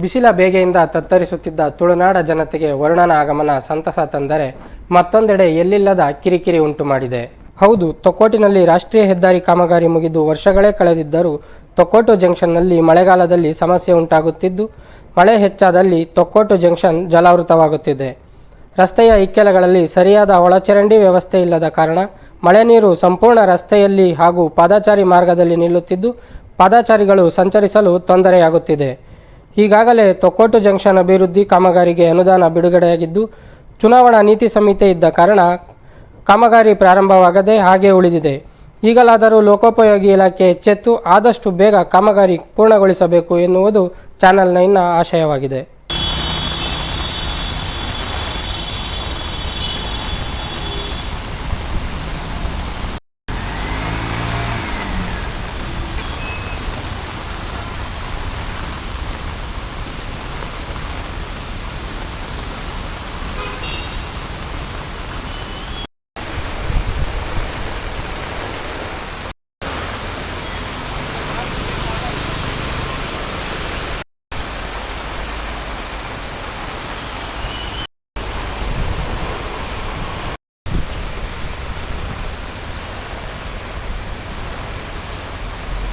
ಬಿಸಿಲ ಬೇಗೆಯಿಂದ ತತ್ತರಿಸುತ್ತಿದ್ದ ತುಳುನಾಡ ಜನತೆಗೆ ವರುಣನ ಆಗಮನ ಸಂತಸ ತಂದರೆ ಮತ್ತೊಂದೆಡೆ ಎಲ್ಲಿಲ್ಲದ ಕಿರಿಕಿರಿ ಉಂಟು ಮಾಡಿದೆ. ಹೌದು ತೊಕ್ಕೋಟಿನಲ್ಲಿ ರಾಷ್ಟ್ರೀಯ ಹೆದ್ದಾರಿ ಕಾಮಗಾರಿ ಮುಗಿದು ವರ್ಷಗಳೇ ಕಳೆದಿದ್ದರೂ ತೊಕ್ಕೋಟು ಜಂಕ್ಷನ್ನಲ್ಲಿ ಮಳೆಗಾಲದಲ್ಲಿ ಸಮಸ್ಯೆ ಉಂಟಾಗುತ್ತಿದ್ದು, ಮಳೆ ಹೆಚ್ಚಾದಲ್ಲಿ ತೊಕ್ಕೋಟು ಜಂಕ್ಷನ್ ಜಲಾವೃತವಾಗುತ್ತಿದೆ. ರಸ್ತೆಯ ಇಕ್ಕೆಲಗಳಲ್ಲಿ ಸರಿಯಾದ ಒಳಚರಂಡಿ ವ್ಯವಸ್ಥೆ ಇಲ್ಲದ ಕಾರಣ ಮಳೆ ನೀರು ಸಂಪೂರ್ಣ ರಸ್ತೆಯಲ್ಲಿ ಹಾಗೂ ಪಾದಚಾರಿ ಮಾರ್ಗದಲ್ಲಿ ನಿಲ್ಲುತ್ತಿದ್ದು, ಪಾದಚಾರಿಗಳು ಸಂಚರಿಸಲು ತೊಂದರೆಯಾಗುತ್ತಿದೆ. ಈಗಾಗಲೇ ತೊಕ್ಕೋಟು ಜಂಕ್ಷನ್ ಅಭಿವೃದ್ಧಿ ಕಾಮಗಾರಿಗೆ ಅನುದಾನ ಬಿಡುಗಡೆಯಾಗಿದ್ದು, ಚುನಾವಣಾ ನೀತಿ ಸಂಹಿತೆ ಇದ್ದ ಕಾರಣ ಕಾಮಗಾರಿ ಪ್ರಾರಂಭವಾಗದೆ ಹಾಗೆ ಉಳಿದಿದೆ. ಈಗಲಾದರೂ ಲೋಕೋಪಯೋಗಿ ಇಲಾಖೆ ಎಚ್ಚೆತ್ತು, ಆದಷ್ಟು ಬೇಗ ಕಾಮಗಾರಿ ಪೂರ್ಣಗೊಳಿಸಬೇಕು ಎನ್ನುವುದು ಚಾನೆಲ್ ಆಶಯವಾಗಿದೆ.